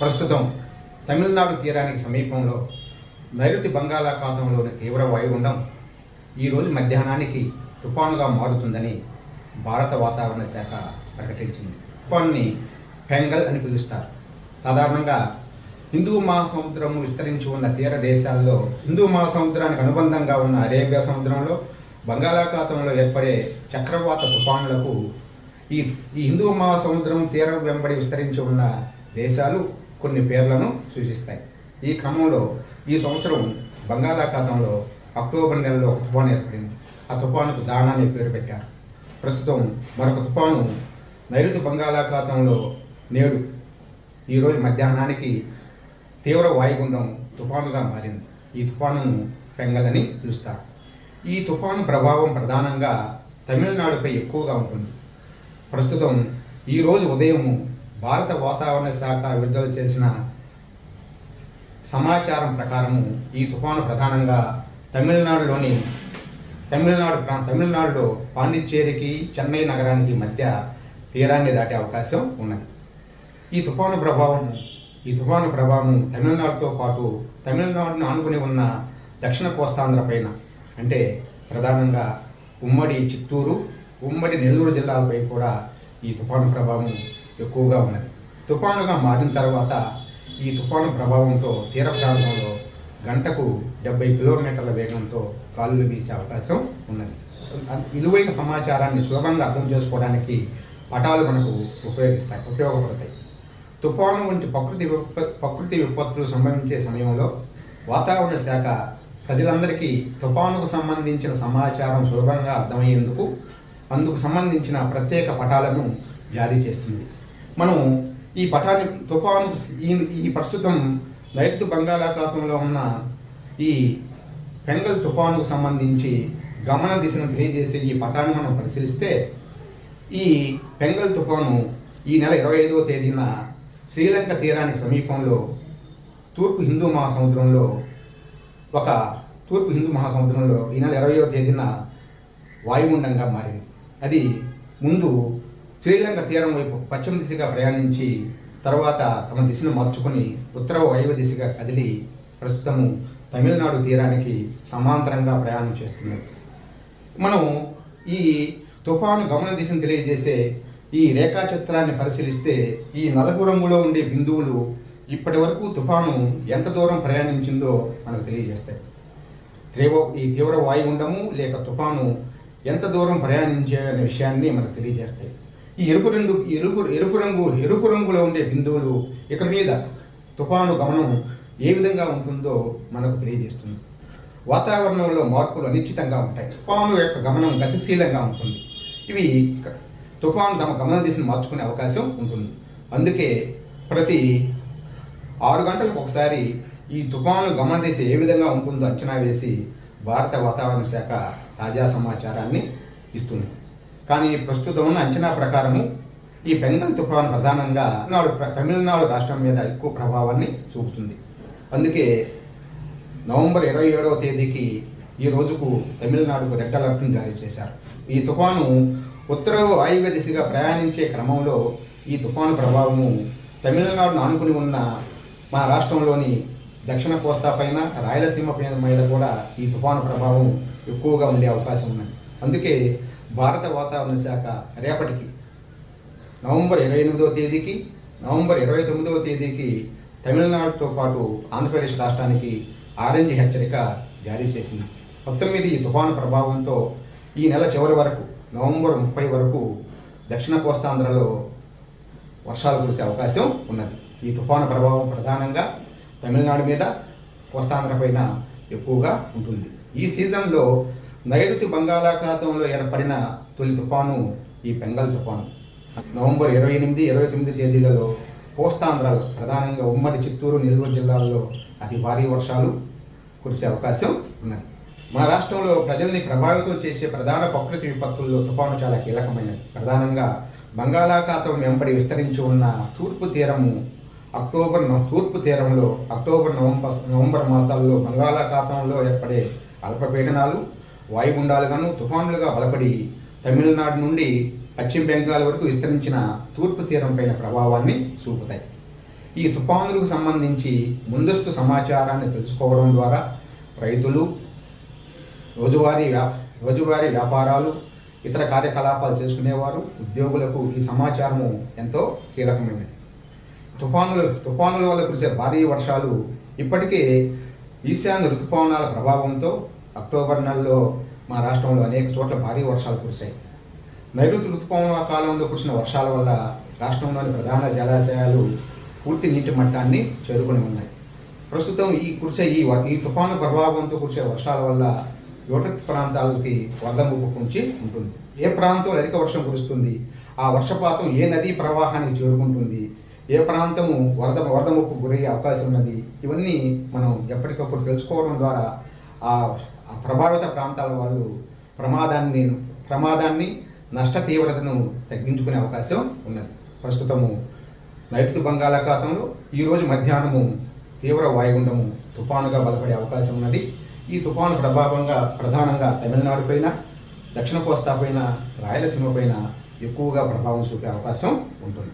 ప్రస్తుతం తమిళనాడు తీరానికి సమీపంలో నైరుతి బంగాళాఖాతంలోని తీవ్ర వాయుగుండం ఈరోజు మధ్యాహ్నానికి తుఫానుగా మారుతుందని భారత వాతావరణ శాఖ ప్రకటించింది. తుఫాన్ని పెంగల్ అని పిలుస్తారు. సాధారణంగా హిందూ మహాసముద్రం విస్తరించి ఉన్న తీర దేశాల్లో హిందూ మహాసముద్రానికి అనుబంధంగా ఉన్న అరేబియా సముద్రంలో బంగాళాఖాతంలో ఏర్పడే చక్రవాత తుఫానులకు ఈ ఈ హిందూ మహాసముద్రం తీరం వెంబడి విస్తరించి ఉన్న దేశాలు కొన్ని పేర్లను సూచిస్తాయి. ఈ క్రమంలో ఈ సంవత్సరం బంగాళాఖాతంలో అక్టోబర్ నెలలో ఒక తుఫాను ఏర్పడింది. ఆ తుఫానుకు దానా అనే పేరు పెట్టారు. ప్రస్తుతం మరొక తుఫాను నైరుతి బంగాళాఖాతంలో నేడు ఈరోజు మధ్యాహ్నానికి తీవ్ర వాయుగుండం తుఫానుగా మారింది. ఈ తుఫానును ఫెంగల్ అని పిలుస్తారు. ఈ తుఫాను ప్రభావం ప్రధానంగా తమిళనాడుపై ఎక్కువగా ఉంటుంది. ప్రస్తుతం ఈరోజు ఉదయం భారత వాతావరణ శాఖ విడుదల చేసిన సమాచారం ప్రకారము ఈ తుఫాను ప్రధానంగా తమిళనాడులోని తమిళనాడు ప్రా తమిళనాడులో పాండిచ్చేరికి చెన్నై నగరానికి మధ్య తీరాన్ని దాటే అవకాశం ఉన్నది. ఈ తుఫాను ప్రభావం ఈ తుఫాను ప్రభావం తమిళనాడుతో పాటు తమిళనాడును ఆనుకుని ఉన్న దక్షిణ కోస్తాంధ్ర పైన అంటే ప్రధానంగా ఉమ్మడి చిత్తూరు ఉమ్మడి నెల్లూరు జిల్లాలపై కూడా ఈ తుఫాను ప్రభావం ఎక్కువగా ఉన్నది. తుఫానుగా మారిన తర్వాత ఈ తుఫాను ప్రభావంతో తీర ప్రాంతంలో గంటకు డెబ్బై కిలోమీటర్ల వేగంతో గాలులు వీసే అవకాశం ఉన్నది. విలువైన సమాచారాన్ని సులభంగా అర్థం చేసుకోవడానికి పటాలు మనకు ఉపయోగిస్తాయి ఉపయోగపడతాయి. తుఫాను వంటి ప్రకృతి విప ప్రకృతి విపత్తులు సంభవించే సమయంలో వాతావరణ శాఖ ప్రజలందరికీ తుఫానుకు సంబంధించిన సమాచారం సులభంగా అర్థమయ్యేందుకు అందుకు సంబంధించిన ప్రత్యేక పటాలను జారీ చేస్తుంది. మనం ఈ పటాని తుఫాను ఈ ఈ ప్రస్తుతం నైరుతి బంగాళాఖాతంలో ఉన్న ఈ పెంగల్ తుఫానుకు సంబంధించి గమన దిశను తెలియజేసే ఈ పటాన్ని మనం పరిశీలిస్తే ఈ పెంగల్ తుఫాను ఈ నెల ఇరవై ఐదవ తేదీన శ్రీలంక తీరానికి సమీపంలో తూర్పు హిందూ మహాసముద్రంలో ఒక తూర్పు హిందూ మహాసముద్రంలో ఈ నెల ఇరవైవ తేదీన వాయుగుండంగా మారింది. అది ముందు శ్రీలంక తీరం వైపు పశ్చిమ దిశగా ప్రయాణించి తర్వాత తమ దిశను మార్చుకుని ఉత్తర వాయువ దిశగా కదిలి ప్రస్తుతము తమిళనాడు తీరానికి సమాంతరంగా ప్రయాణం చేస్తుంది మనం ఈ తుఫాను గమన దిశను తెలియజేసే ఈ రేఖాచిత్రాన్ని పరిశీలిస్తే ఈ నలుగు రంగులో ఉండే బిందువులు ఇప్పటి వరకు తుఫాను ఎంత దూరం ప్రయాణించిందో మనకు తెలియజేస్తాయి. తీవ్ర ఈ తీవ్ర వాయుగుండము లేక తుఫాను ఎంత దూరం ప్రయాణించే అనే విషయాన్ని మనకు తెలియజేస్తాయి. ఈ ఎరుపు రంగు ఎరుపు ఎరుపు రంగు ఎరుపు రంగులో ఉండే బిందువులు ఇక మీద తుఫాను గమనం ఏ విధంగా ఉంటుందో మనకు తెలియజేస్తుంది. వాతావరణంలో మార్పులు అనిశ్చితంగా ఉంటాయి. తుఫాను యొక్క గమనం గతిశీలంగా ఉంటుంది. ఇవి తుఫాను తమ గమన దిశను మార్చుకునే అవకాశం ఉంటుంది. అందుకే ప్రతి ఆరు గంటలకు ఒకసారి ఈ తుఫాను గమన దిశ ఏ విధంగా ఉంటుందో అంచనా వేసి భారత వాతావరణ శాఖ తాజా సమాచారాన్ని ఇస్తుంది. కానీ ప్రస్తుతం ఉన్న అంచనా ప్రకారము ఈ బెంగాల్ తుఫాను ప్రధానంగా నాడు తమిళనాడు రాష్ట్రం మీద ఎక్కువ ప్రభావాన్ని చూపుతుంది. అందుకే నవంబర్ ఇరవై ఏడవ తేదీకి ఈ రోజుకు తమిళనాడుకు రెడ్ అలర్ట్ను జారీ చేశారు. ఈ తుఫాను ఉత్తర వాయువ్య దిశగా ప్రయాణించే క్రమంలో ఈ తుఫాను ప్రభావము తమిళనాడును ఆనుకుని ఉన్న మన రాష్ట్రంలోని దక్షిణ కోస్తా పైన రాయలసీమ పైన మీద కూడా ఈ తుఫాను ప్రభావం ఎక్కువగా ఉండే అవకాశం ఉన్నది. అందుకే భారత వాతావరణ శాఖ రేపటికి నవంబర్ ఇరవై ఎనిమిదవ తేదీకి నవంబర్ ఇరవై తొమ్మిదవ తేదీకి తమిళనాడుతో పాటు ఆంధ్రప్రదేశ్ రాష్ట్రానికి ఆరెంజ్ హెచ్చరిక జారీ చేసింది. పంతొమ్మిది ఈ తుఫాను ప్రభావంతో ఈ నెల చివరి వరకు నవంబర్ ముప్పై వరకు దక్షిణ కోస్తాంధ్రలో వర్షాలు కురిసే అవకాశం ఉన్నది. ఈ తుఫాను ప్రభావం ప్రధానంగా తమిళనాడు మీద కోస్తాంధ్ర పైన ఎక్కువగా ఉంటుంది. ఈ సీజన్లో నైరుతి బంగాళాఖాతంలో ఏర్పడిన తొలి తుఫాను ఈ బెంగాల్ తుఫాను. నవంబర్ ఇరవై ఎనిమిది ఇరవై తొమ్మిది తేదీలలో కోస్తాంధ్రలో ప్రధానంగా ఉమ్మడి చిత్తూరు నెల్లూరు జిల్లాల్లో అతి భారీ వర్షాలు కురిసే అవకాశం ఉన్నది. మా రాష్ట్రంలో ప్రజల్ని ప్రభావితం చేసే ప్రధాన ప్రకృతి విపత్తుల్లో తుఫాను చాలా కీలకమైనది. ప్రధానంగా బంగాళాఖాతం వెంబడి విస్తరించి ఉన్న తూర్పు తీరము అక్టోబర్ తూర్పు తీరంలో అక్టోబర్ నవంబర్ నవంబర్ మాసాల్లో బంగాళాఖాతంలో ఏర్పడే అల్పపీడనాలు వాయుగుండాలుగాను తుఫాన్లుగా బలపడి తమిళనాడు నుండి పశ్చిమ బెంగాల్ వరకు విస్తరించిన తూర్పు తీరంపైన ప్రభావాన్ని చూపుతాయి. ఈ తుఫానులకు సంబంధించి ముందస్తు సమాచారాన్ని తెలుసుకోవడం ద్వారా రైతులు రోజువారీ వ్యా రోజువారీ వ్యాపారాలు ఇతర కార్యకలాపాలు చేసుకునేవారు ఉద్యోగులకు ఈ సమాచారము ఎంతో కీలకమైనది. తుఫానులు తుఫానుల వల్ల కురిసే భారీ వర్షాలు ఇప్పటికే ఈశాన్య ఋతుపవనాల ప్రభావంతో అక్టోబర్ నెలలో మా రాష్ట్రంలో అనేక చోట్ల భారీ వర్షాలు కురిశాయి. నైరుతి ఋతుపవన కాలంలో కురిసిన వర్షాల వల్ల రాష్ట్రంలోని ప్రధాన జలాశయాలు పూర్తి నీటి మట్టాన్ని చేరుకొని ఉన్నాయి. ప్రస్తుతం ఈ కురిసే ఈ ఈ తుఫాను ప్రభావంతో కురిసే వర్షాల వల్ల యోటక్ ప్రాంతాలకి వరద ముప్పు పొంచి ఉంటుంది. ఏ ప్రాంతంలో అధిక వర్షం కురుస్తుంది ఆ వర్షపాతం ఏ నదీ ప్రవాహానికి చేరుకుంటుంది ఏ ప్రాంతము వరద వరద ముప్పు గురయ్యే అవకాశం ఉన్నది ఇవన్నీ మనం ఎప్పటికప్పుడు తెలుసుకోవడం ద్వారా ఆ ప్రభావిత ప్రాంతాల వాళ్ళు ప్రమాదాన్ని ప్రమాదాన్ని నష్ట తీవ్రతను తగ్గించుకునే అవకాశం ఉన్నది. ప్రస్తుతము నైరుతి బంగాళాఖాతంలో ఈరోజు మధ్యాహ్నము తీవ్ర వాయుగుండము తుఫానుగా బలపడే అవకాశం ఉన్నది. ఈ తుఫాను ప్రభావంగా ప్రధానంగా తమిళనాడు పైన దక్షిణ కోస్తా పైన రాయలసీమ పైన ఎక్కువగా ప్రభావం చూపే అవకాశం ఉంటుంది.